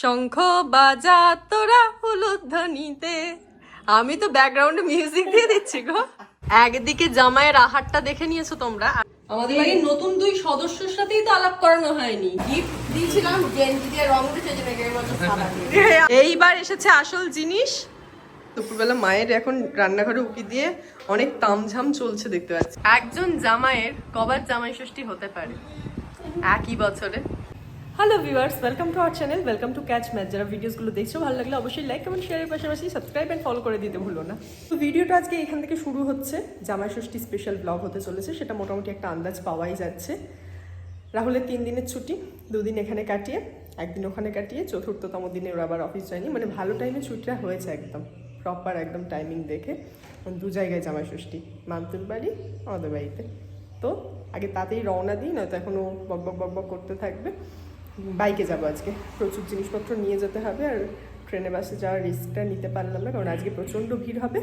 শঙ্খ বাজা তোরা উলুধ্বনিতে। আমি তো ব্যাকগ্রাউন্ডে মিউজিক দিয়ে দিচ্ছি গো। একদিকে জামাইয়ের আহারটা দেখে নিয়েছো তোমরা আমাদের বাড়ির নতুন দুই সদস্যর সাথেই তো আলাপ করানো হয়নি। গিফট দিয়েছিলাম গেঞ্জি দিয়ে রং উঠেছে এইবার এসেছে আসল জিনিস। দুপুরবেলা মায়ের এখন রান্নাঘরে উকি দিয়ে অনেক তামঝাম চলছে দেখতে পাচ্ছি। একজন জামাইয়ের কবার জামাই ষষ্ঠী হতে পারে। একই বছরে। Hello viewers welcome to our channel welcome to catch match যারা ভিডিওসগুলো দেখছ, ভালো লাগলে অবশ্যই লাইক কমেন্ট শেয়ারের পাশাপাশি সাবস্ক্রাইব অ্যান্ড ফলো করে দিতে ভুলো না। তো ভিডিওটা আজকে এখান থেকে শুরু হচ্ছে জামাই ষষ্ঠী স্পেশাল ব্লগ হতে চলেছে, সেটা মোটামুটি একটা আন্দাজ পাওয়াই যাচ্ছে। রাহুলের তিন দিনের ছুটি, দুদিন এখানে কাটিয়ে, একদিন ওখানে কাটিয়ে, চতুর্থতম দিনে ওরা আবার অফিস যায়নি মানে ভালো টাইমে ছুটিটা হয়েছে একদম প্রপার একদম টাইমিং দেখে। দু জায়গায় জামাই ষষ্ঠী বাড়ি আমাদের বাড়িতে। তো আগে তাতেই রওনা দিই, নয়তো এখনও বক বক বক বক করতে থাকবে। বাইকে যাব আজকে। প্রচুর জিনিসপত্র নিয়ে যেতে হবে আর ট্রেনে, বাসে যাওয়ার রিস্কটা নিতে পারলাম না কারণ আজকে প্রচণ্ড ভিড় হবে।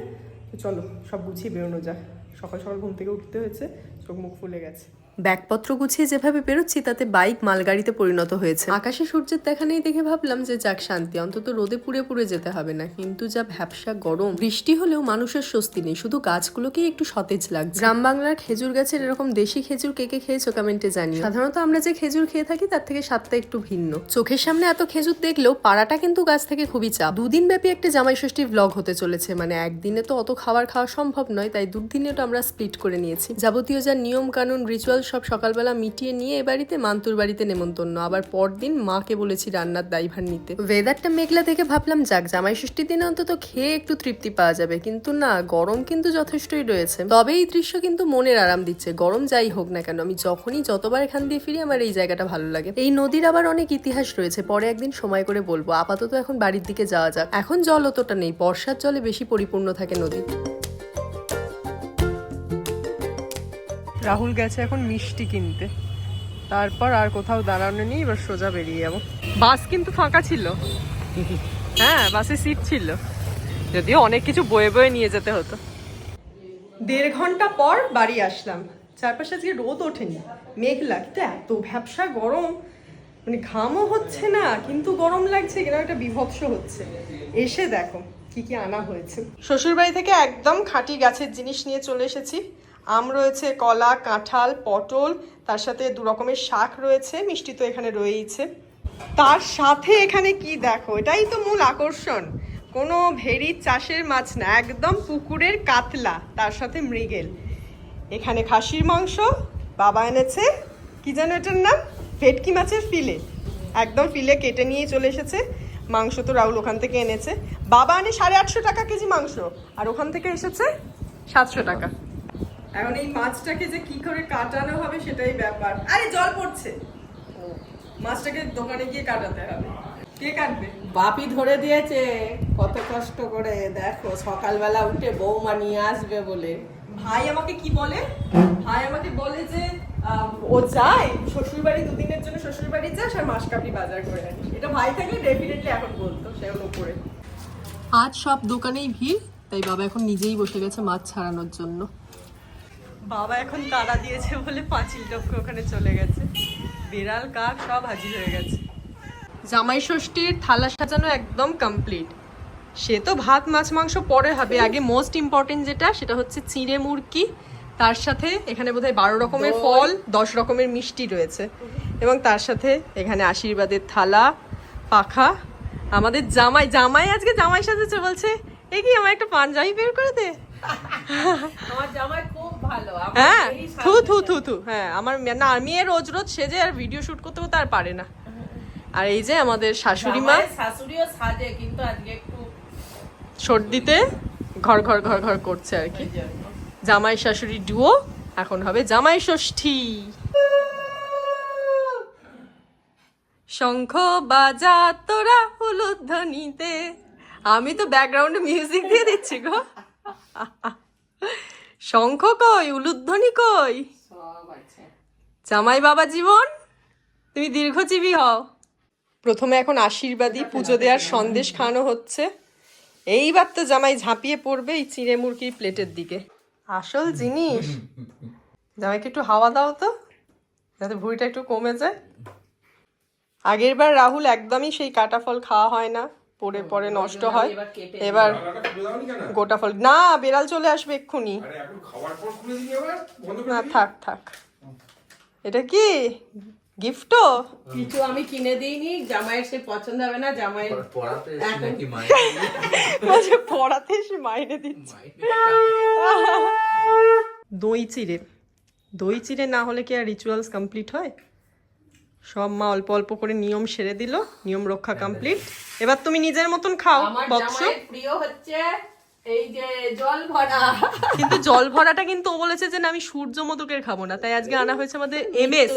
তো চলো, সব গুছিয়ে বেরোনো যায় সকাল সকাল ঘুম থেকে উঠতে হয়েছে, চোখ মুখ ফুলে গেছে। ব্যাগপত্র গুছিয়ে যেভাবে বেরোচ্ছি তাতে বাইক মালগাড়িতে পরিণত হয়েছে। আকাশে সূর্যের দেখা নেই দেখে ভাবলাম যে যাক শান্তি অন্তত রোদে পুড়ে পুড়ে যেতে হবে না। কিন্তু যা ভ্যাবসা গরম বৃষ্টি হলেও মানুষের স্বস্তি নেই শুধু গাছগুলোকেই একটু সতেজ লাগছে। গ্রাম বাংলার খেজুর গাছের এরকম দেশি খেজুর কে কে খেয়েছো কমেন্টে জানি সাধারণত আমরা যে খেজুর খেয়ে থাকি তার থেকে স্বাদটা একটু ভিন্ন। চোখের সামনে এত খেজুর দেখলেও পাড়াটা কিন্তু গাছ থেকে খুবই চাপ। দুদিন ব্যাপী একটা জামাই ষষ্ঠী ব্লগ হতে চলেছে মানে একদিনে তো অত খাবার খাওয়া সম্ভব নয় তাই দুদিনে তো আমরা স্প্লিট করে নিয়েছি। যাবতীয় যা নিয়ম কানুন রিচুয়াল সব সকালবেলা মিটিয়ে নিয়ে এ বাড়িতে, মান্তুর বাড়িতে নেমন্তন্ন। আবার পরদিন মাকে বলেছি রান্নার দায়ভার নিতে। ওয়েদারটা মেঘলা দেখে ভাবলাম, যাক, জামাই ষষ্ঠীর দিনে অন্তত খেয়ে একটু তৃপ্তি পাওয়া যাবে। কিন্তু না, গরম কিন্তু যথেষ্টই রয়েছে। তবে এই দৃশ্য কিন্তু মনের আরাম দিচ্ছে। গরম যাই হোক না কেন, আমি যখনই যতবার এখান দিয়ে ফিরি, আমার এই জায়গাটা ভালো লাগে। এই নদীর আবার অনেক ইতিহাস রয়েছে। পরে একদিন সময় করে বলব। আপাতত এখন বাড়ির দিকে যাওয়া যাক। এখন জল অতটা নেই। বর্ষার জলে বেশি পরিপূর্ণ থাকে নদী। রাহুল গেছে এখন মিষ্টি কিনতে। তারপর আর কোথাও দাঁড়ানো নেই, এবার সোজা বেরিয়ে যাব। বাস কিন্তু ফাঁকা ছিল। হ্যাঁ বাসে সিট ছিল। যদিও অনেক কিছু বয়ে বয়ে নিয়ে যেতে হতো। দেড় ঘণ্টা পর বাড়ি আসলাম। চারপাশে আজকে রোদ ওঠেনি। মেঘলা, কিন্তু এত ভ্যাবসা গরম। মানে ঘামও হচ্ছে না, কিন্তু গরম লাগছে কেন, একটা বিভৎস হচ্ছে। এসে দেখো, কি কি আনা হয়েছে। শ্বশুরবাড়ি থেকে একদম খাঁটি গাছের জিনিস নিয়ে চলে এসেছি। আম রয়েছে, কলা, কাঁঠাল, পটল, তার সাথে দু রকমের শাক রয়েছে, মিষ্টি তো এখানে রয়েইছে। তার সাথে এখানে কি দেখো? এটাই তো মূল আকর্ষণ। কোনো ভেরি চাষের মাছ না, একদম পুকুরের কাতলা, তার সাথে মৃগেল। এখানে খাসির মাংস, বাবা এনেছে, কি যেন এটার নাম? ভেটকি মাছের ফিলে। একদম ফিলে কেটে নিয়ে চলে এসেছে। মাংস তো রাহুল ওখান থেকে এনেছে। বাবা আনে সাড়ে আটশো টাকা কেজি মাংস, আর ওখান থেকে এসেছে সাতশো টাকা। এখন এই মাছটাকে যে কি করে কাটানো হবে সেটাই ব্যাপার। আরে জল পড়ছে। মাছটাকে দোকানে গিয়ে কাটাতে হবে। কে কাটবে? বাপি ধরে দিয়েছে কত কষ্ট করে। দেখো সকালবেলা উঠে বৌমা নিয়ে আসবে বলে। ভাই আমাকে কি বলে? ভাই আমাকে বলে যে ও যায় শ্বশুর বাড়ি দুদিনের জন্য শ্বশুর বাড়ি যাস আর মাসকাপি বাজার করে আনিস। এটা ভাই থাকলে ডেফিনেটলি এখন বলতো সে হলো উপরে। আজ সব দোকানেই ভিড় তাই বাবা এখন নিজেই বসে গেছে মাছ ছাড়ানোর জন্য। বাবা এখন তাড়া দিয়েছে বলে পাঁচিল টপকে ওখানে চলে গেছে। বিড়াল কাক সব হাজির হয়ে গেছে। জামাই ষষ্ঠীর থালা সাজানো একদম কমপ্লিট সে তো ভাত মাছ মাংস পরে হবে। আগে মোস্ট ইম্পর্টেন্ট যেটা সেটা হচ্ছে চিঁড়ে মুরকি। তার সাথে এখানে বোধহয় বারো রকমের ফল দশ রকমের মিষ্টি রয়েছে। এবং তার সাথে এখানে আশীর্বাদের থালা পাখা। আমাদের জামাই জামাই আজকে জামাই সাজেছে বলছে এ কি আমার একটা পাঞ্জাবি বের করে দে? আমার জামাই হ্যাঁ থু থু থু থু। হ্যাঁ আমার না মেয়ে রোজ রোজ সেজে আর ভিডিও শুট করতে করতে আর পারে না। আর এই যে আমাদের শাশুড়ি মা। শাশুড়িও সাজে কিন্তু আজকে একটু সর্দিতে ঘর ঘর ঘর ঘর করছে আর কি। জামাই শাশুড়ি ডুও এখন হবে জামাই ষষ্ঠী। শঙ্খ বাজা তোরা উলুধ্বনিতে। আমি তো ব্যাকগ্রাউন্ডে মিউজিক দিয়ে দিচ্ছি গো। শঙ্খ কই উলুধ্বনি কই? জামাই বাবা জীবন তুমি দীর্ঘজীবী হও। প্রথমে এখন আশীর্বাদী পুজো দেওয়ার সন্দেশ খাওয়ানো হচ্ছে। এইবার তো জামাই ঝাঁপিয়ে পড়বে এই চিঁড়ে মুরগির প্লেটের দিকে। আসল জিনিস জামাইকে একটু হাওয়া দাও তো যাতে ভুঁড়িটা একটু কমে যায়। আগের বার রাহুল একদমই সেই কাটা ফল খাওয়া হয় না। পরে পরে নষ্ট হয়। এবার গোটা ফল না বেড়াল চলে আসবে এক্ষুনি। না থাক থাক। এটা কি? গিফটও কিছু আমি কিনে দিইনি জামাইয়ের সে পছন্দ হবে না জামাইয়ের পড়াতে নাকি এসে মাইনে দিচ্ছে। দই চিড়ে। দই চিড়ে না হলে কি আর রিচুয়ালস কমপ্লিট হয়? সব মা অল্প অল্প করে নিয়ম সেরে দিল নিয়ম রক্ষা কমপ্লিট এবার তুমি নিজের মতন খাও বৎস। প্রিয় হচ্ছে এই যে জল ভরা। কিন্তু জল ভরাটা কিন্তু ও বলেছে যে না আমি সূর্য মধুকের খাব না। তাই আজকে আনা হয়েছে আমাদের এমএস।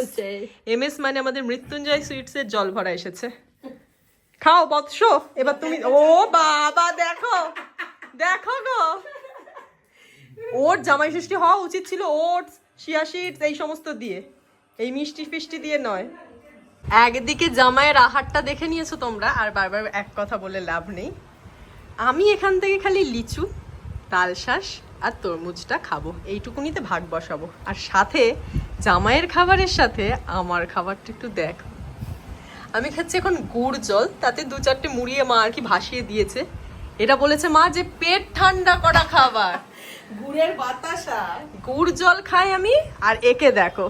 এমএস মানে আমাদের মৃত্যুঞ্জয় সুইটস এর জল ভরা এসেছে। খাও বৎস। এবার তুমি ও বাবা দেখো। দেখো গো। ওর জামাই ষষ্ঠী হওয়া উচিত ছিল ওটস শিয়া সিডস এই সমস্ত দিয়ে। এই মিষ্টি ফিষ্টি দিয়ে নয়। একদিকে জামাইয়ের আহারটা দেখে নিয়েছো তোমরা আর বারবার এক কথা বলে লাভ নেই। আমি এখান থেকে খালি লিচু তালশাঁস আর তরমুজটা খাব এইটুকুনিতে ভাগ বসাবো। আর সাথে জামাইয়ের খাবারের সাথে আমার খাবারটা একটু দেখ। আমি খাচ্ছি এখন গুড় জল তাতে দু চারটে মুড়িয়ে মা আর কি ভাসিয়ে দিয়েছে। এটা বলেছে মা যে পেট ঠান্ডা করা খাবার। গুড়ের বাতাসা। গুড় জল খাই আমি আর একে দেখো।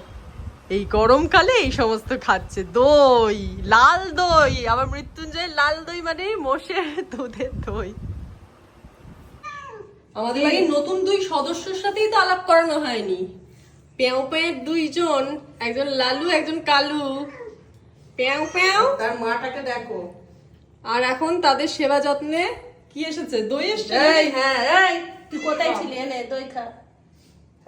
এই গরমকালে এই সমস্ত খাচ্ছে। দই লাল দই আবার মৃত্যুঞ্জয় লাল দই মানে মোষের দুধের দই। আমাদের বাড়ির নতুন দুই সদস্যর সাথেই তো আলাপ করানো হয়নি। পেও পেয়ের দুইজন একজন লালু একজন কালু। পেও পেও তার মাটাকে দেখো। আর এখন তাদের সেবা যত্নে কি এসেছে? দই এসেছে? এই হ্যাঁ এই। তুই কোথায় ছিলি? এনে দই খা।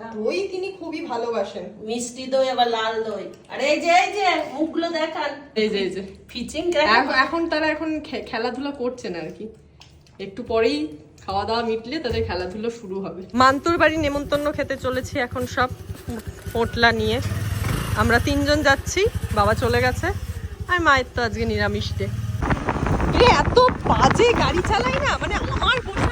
দই তিনি খুবই ভালোবাসেন। মিষ্টি দই আবার লাল দই। আর এই যে এই যে মুখগুলো দেখান। এই যে এই যে। ফিচিং এখন- এখন তারা এখন খেলাধুলা করছেন আর কি। একটু পরেই খাওয়া দাওয়া মিটলে তাদের খেলাধুলো শুরু হবে। মান্তুর বাড়ি নেমন্তন্ন খেতে চলেছি এখন সব পোটলা নিয়ে। আমরা তিনজন যাচ্ছি বাবা চলে গেছে আর মায়ের তো আজকে নিরামিষ ডে এত বাজে গাড়ি চালাই না মানে আমার।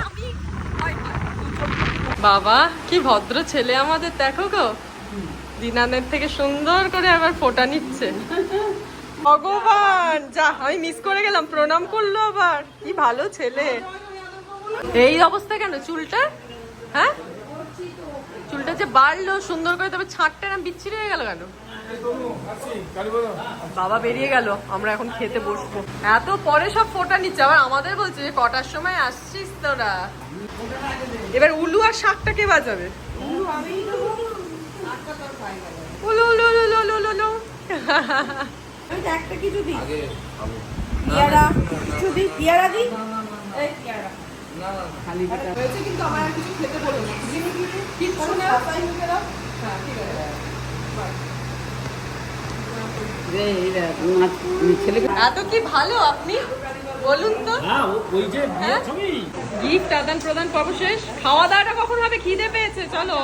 বাবা, কি ভদ্র ছেলে আমাদের, দেখো গো। দিনানের থেকে সুন্দর করে আবার ফোটা নিচ্ছে। ভগবান, যা, আমি মিস করে গেলাম, প্রণাম করল আবার। কি ভালো ছেলে। এই অবস্থা কেন, চুলটা? হ্যাঁ? চুলটা যে বাড়লো, সুন্দর করে তবে ছাঁটটা বিচ্ছিরি হয়ে গেল কেন? বাবা বেরিয়ে গেল আমরা এখন খেতে বসবো। এত পরে সব ফোটা নিচ্ছে আবার আমাদের বলছে যে কটার সময় আসছিস তোরা? এবার উলু আর শাকটা কে বাজাবে? উলু উলু উলু উলু উলু উলু। উলু আমি তো একটা কিছু দিই। আগে কিছু দিই? পিয়ারা দিই? এই পিয়ারা। না না খালি পেটে হয়েছে কিন্তু আমার আর কিছু খেতে বলো না। কিচ্ছু না হ্যাঁ ঠিক আছে। ছেলেকে এত কি ভালো আপনি? বলুন তো। হ্যাঁ ওই যে গিফট আদান প্রদান পর্ব শেষ। খাওয়া দাওয়াটা কখন হবে খিদে পেয়েছে? চলো।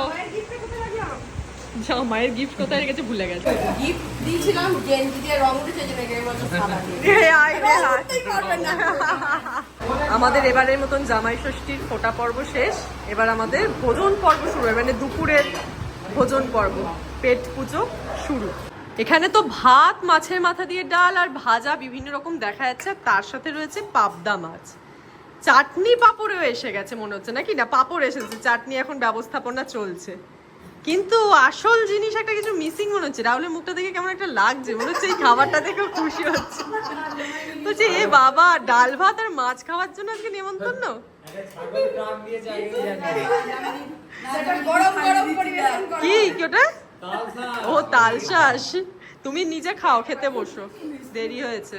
জামাইয়ের গিফট কোথায় রেখেছে ভুলে গেছে। গিফট দিয়েছিলাম গেঞ্জি দিয়ে। রং উঠেছে যে। আমাদের এবারের মতন জামাই ষষ্ঠীর ফোটা পর্ব শেষ। এবার আমাদের ভোজন পর্ব শুরু হবে মানে দুপুরের ভোজন পর্ব। পেট পুজো শুরু। এখানে তো ভাত মাছের মাথা দিয়ে ডাল আর ভাজা বিভিন্ন রকম দেখা যাচ্ছে তার সাথে রয়েছে পাবদা মাছ। চাটনি পাঁপড়েও এসে গেছে মনে হচ্ছে নাকি? না পাঁপড় এসেছে চাটনি এখন ব্যবস্থাপনা চলছে। কিন্তু আসল জিনিস একটা কিছু মিসিং মনে হচ্ছে। রাহুলের মুখটা দেখে কেমন একটা লাগছে মনে হচ্ছে এই খাবারটা দেখে খুশি হচ্ছে। বলছে এ বাবা ডাল ভাত আর মাছ খাওয়ার জন্য আজকে নেমন্তন্ন? কি ওটা? ও তালশাঁস তুমি নিজে খাও খেতে বসো। দেরি হয়েছে।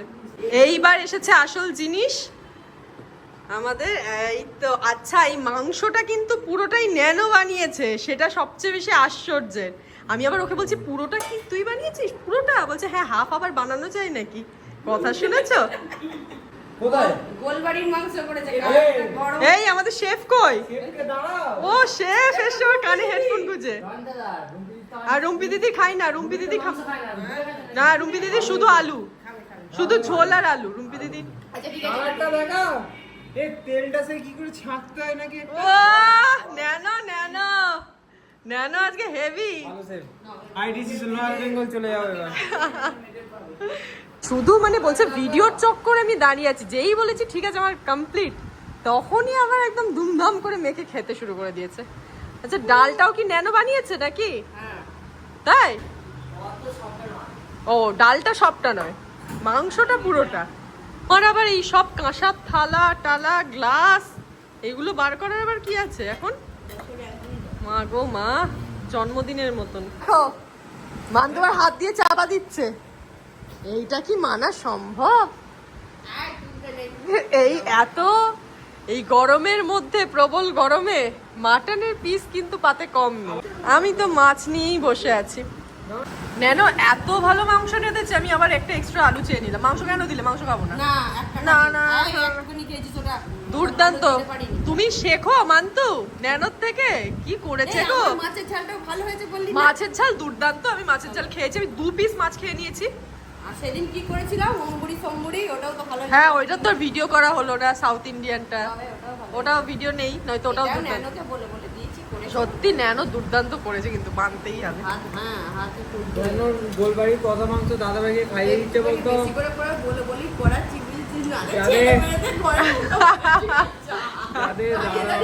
এইবার এসেছে আসল জিনিস। আমাদের এই তো আচ্ছা এই মাংসটা কিন্তু পুরোটাই ন্যানো বানিয়েছে। সেটা সবচেয়ে বেশি আশ্চর্যের। আমি আবার ওকে বলছি পুরোটা কি তুই বানিয়েছিস? পুরোটা? বলছে হ্যাঁ হাফ আবার বানানো যায় নাকি? কথা শুনেছো? এই। আমাদের শেফ কই? ও শেফ এসে কানে হেডফোন গুজে। আর রুম্পি দিদি খাই না রুম্পি দিদি খা না রুম্পি দিদি শুধু আলু। শুধু ঝোল আর আলু রুম্পি দিদি। ঠিক আছে কালারটা দেখা এই তেলটা সে কি করে ছাঁকতে হয় নাকি ন্যানো ন্যানো। ন্যানো আজকে হেভি। আইডিসি নর্থ বেঙ্গল চলে যাবে শুধু মানে বলছে ভিডিওর চক্করে আমি দাঁড়িয়ে আছি যেই বলেছি ঠিক আছে আমার কমপ্লিট তখনই আবার একদম ধুমধাম করে মেখে খেতে শুরু করে দিয়েছে। আচ্ছা ডালটাও কি ন্যানো বানিয়েছে নাকি? তাই? ও ডালটা সবটা নয় মাংসটা পুরোটা। আর আবার এই সব কাঁসার থালা টালা গ্লাস এগুলো বার করার আবার কি আছে এখন? মা গো মা জন্মদিনের মতন। মান তোমার হাত দিয়ে চাপা দিচ্ছে। এইটা কি মানা সম্ভব? এই এত এই গরমের মধ্যে প্রবল গরমে মাটনের পিস কিন্তু পাতে কম নেই। আমি তো মাছ নিয়েই বসে আছি। নেনো এত ভালো মাংস নিতেছে আমি আবার একটা এক্সট্রা আলু চেয়ে নিলাম। মাংস কেন দিলে? মাংস খাব না। না না। দুর্দান্ত। তুমি শেখো মান্তু নেনোর থেকে। কি করেছে গো? মাছের ঝালটাও ভালো হয়েছে বললি মাছের ঝাল দুর্দান্ত আমি মাছের ঝাল খেয়েছি। আমি দু পিস মাছ খেয়ে নিয়েছি। সেদিন কি করেছিলাম? অম্বুরি সম্বুরি ওটাও তো ভালো হ্যাঁ ওইটা তো ভিডিও করা হলো না সাউথ ইন্ডিয়ানটা ওটাও ভিডিও নেই নয়তো ওটাও ন্যানোকে বলে বলে দিয়েছি করে সত্যি ন্যানো দুর্দান্ত করেছে কিন্তু মানতেই হবে। হ্যাঁ হাতে কেন গোলবাড়ির কথা মাংস দাদাভাইকে খাইয়ে দিচ্ছে বলতো বেশি করে করে বলে বলি করা চিবিয়ে চিবিয়ে না। যাবে। ছেলে মেয়েদের করে যাদের দাদা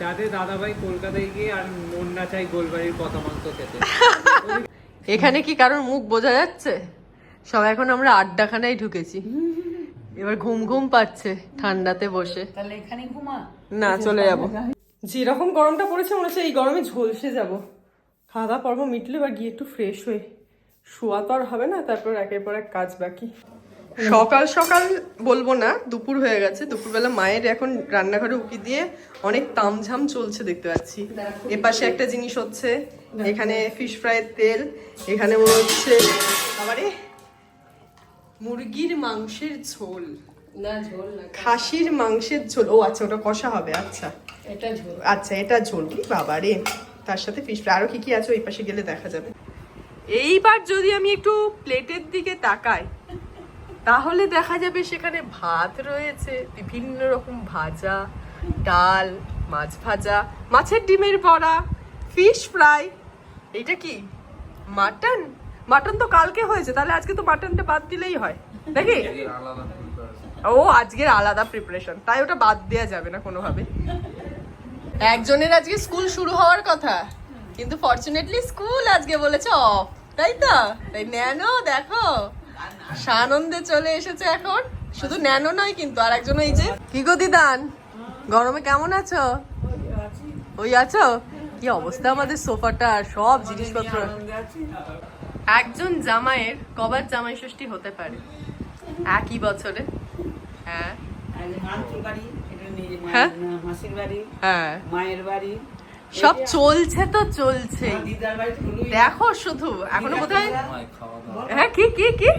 যাদের দাদাভাই কলকাতায় গিয়ে আর মন না চাই গোলবাড়ির কথা মাংস খেতে। এখানে কি কারোর মুখ বোঝা যাচ্ছে? সব এখন আমরা আড্ডাখানায় ঢুকেছি। এবার ঘুম ঘুম পাচ্ছে ঠান্ডাতে বসে। তাহলে এখানে ঘুমা। না চলে যাব। যেরকম গরমটা পড়েছে মনে হচ্ছে এই গরমে ঝলসে যাব। খাওয়া দাওয়া পর্ব মিটলে এবার গিয়ে একটু ফ্রেশ হয়ে শোয়া তো আর হবে না তারপর একের পর এক কাজ বাকি। সকাল সকাল বলব না দুপুর হয়ে গেছে। দুপুরবেলা মায়ের এখন রান্নাঘরে উকি দিয়ে অনেক তামঝাম চলছে দেখতে পাচ্ছি। এপাশে একটা জিনিস হচ্ছে এখানে ফিশ ফ্রাইয়ের তেল এখানে মনে হচ্ছে আবারে মুরগির মাংসের ঝোল। না ঝোল না খাসির মাংসের ঝোল। ও আচ্ছা ওটা কষা হবে আচ্ছা। এটা ঝোল। আচ্ছা এটা ঝোল। কি বাবা রে তার সাথে ফিশ ফ্রাই আরও কি কি আছে ওই পাশে গেলে দেখা যাবে। এইবার যদি আমি একটু প্লেটের দিকে তাকাই তাহলে দেখা যাবে সেখানে ভাত রয়েছে বিভিন্ন রকম ভাজা ডাল মাছ ভাজা মাছের ডিমের বড়া ফিশ ফ্রাই এইটা কি? মাটন? মাটন তো কালকে হয়েছে তাহলে আজকে তো মাটনটা বাদ দিলেই হয় নাকি? ও আজকের আলাদা প্রিপারেশন তাই ওটা বাদ দেওয়া যাবে না কোনোভাবে। একজনের আজকে স্কুল শুরু হওয়ার কথা কিন্তু ফরচুনেটলি স্কুল আজকে বলেছে অফ তাই তো? তাই ন্যানো দেখো। সানন্দে চলে এসেছে এখন শুধু ন্যানো নয় কিন্তু আর একজন এই যে কি গো দিদান? গরমে কেমন আছো। ওই আছো? কি অবস্থা আমাদের সোফাটা? সব জিনিসপত্র। একজন জামাইয়ের কবার জামাই ষষ্ঠী হতে পারে। একই বছরে। হ্যাঁ। হ্যাঁ? হ্যাঁ। মায়ের বাড়ি। সব চলছে তো চলছে। দেখো শুধু এখনও কোথায়? হ্যাঁ কি কি কি?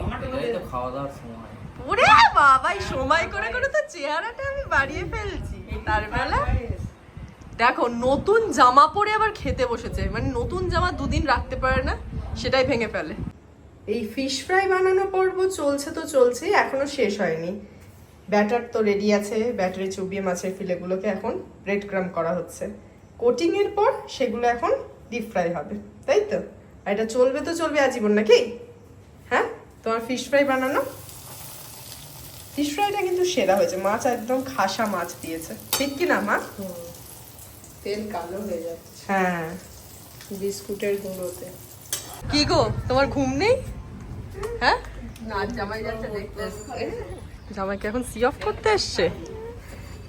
ওরে বাবা সময় করে করে তো চেহারাটা আমি বাড়িয়ে ফেলছি। তার বেলা দেখো নতুন জামা পরে আবার খেতে বসেছে। মানে নতুন জামা দুদিন রাখতে পারে না সেটাই ভেঙে ফেলে। এই ফিশ ফ্রাই বানানো পর্ব চলছে তো চলছে এখনও শেষ হয়নি। ব্যাটার তো রেডি আছে ব্যাটারে চুবিয়ে মাছের ফিলেগুলোকে এখন ব্রেড ক্রাম করা হচ্ছে। কোটিং এর পর সেগুলো এখন ডিপ ফ্রাই হবে তাই তো? আর এটা চলবে তো চলবে আজীবন নাকি? হ্যাঁ? তোমার ফিশ ফ্রাই বানানো? ফিশ ফ্রাইটা কিন্তু সেরা হয়েছে। মাছ একদম খাসা মাছ দিয়েছে। ঠিক কি না মা? তেল কালো হয়ে যাচ্ছে। হ্যাঁ। বিস্কুটের গুঁড়োতে। কি গো তোমার ঘুম নেই? হ্যাঁ? না জামাই যাচ্ছে দেখতে জামাইকে এখন সি অফ করতে এসছে?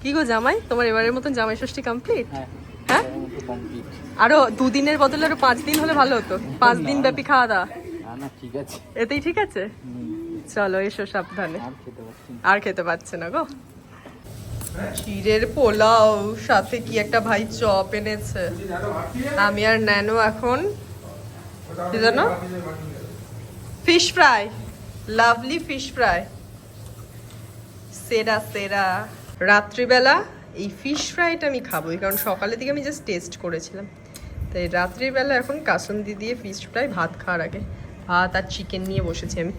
কি গো জামাই তোমার এবারের মতন জামাই ষষ্ঠী কমপ্লিট হ্যাঁ আরও দুদিনের বদলে আরও পাঁচ দিন হলে ভালো হতো। পাঁচ দিন ব্যাপী খাওয়া দাওয়া ঠিক আছে। এতেই ঠিক আছে? চলো এসো সাবধানে। আর খেতে পারছি না। আর খেতে পাচ্ছে না গো। ক্ষীরের পোলাও, সাথে কি একটা ভাই চপ এনেছে। আমি আর ন্যানো এখন, কি জানো? Fish fry lovely fish fry সেরা সেরা। রাত্রিবেলা এই ফিশ ফ্রাইটা আমি খাবোই, কারণ সকালের দিকে আমি জাস্ট টেস্ট করেছিলাম। তাই রাত্রিবেলা এখন কাসন্দি দিয়ে ফিশ ফ্রাই ভাত খাওয়ার আগে, ভাত আর চিকেন নিয়ে বসেছি আমি।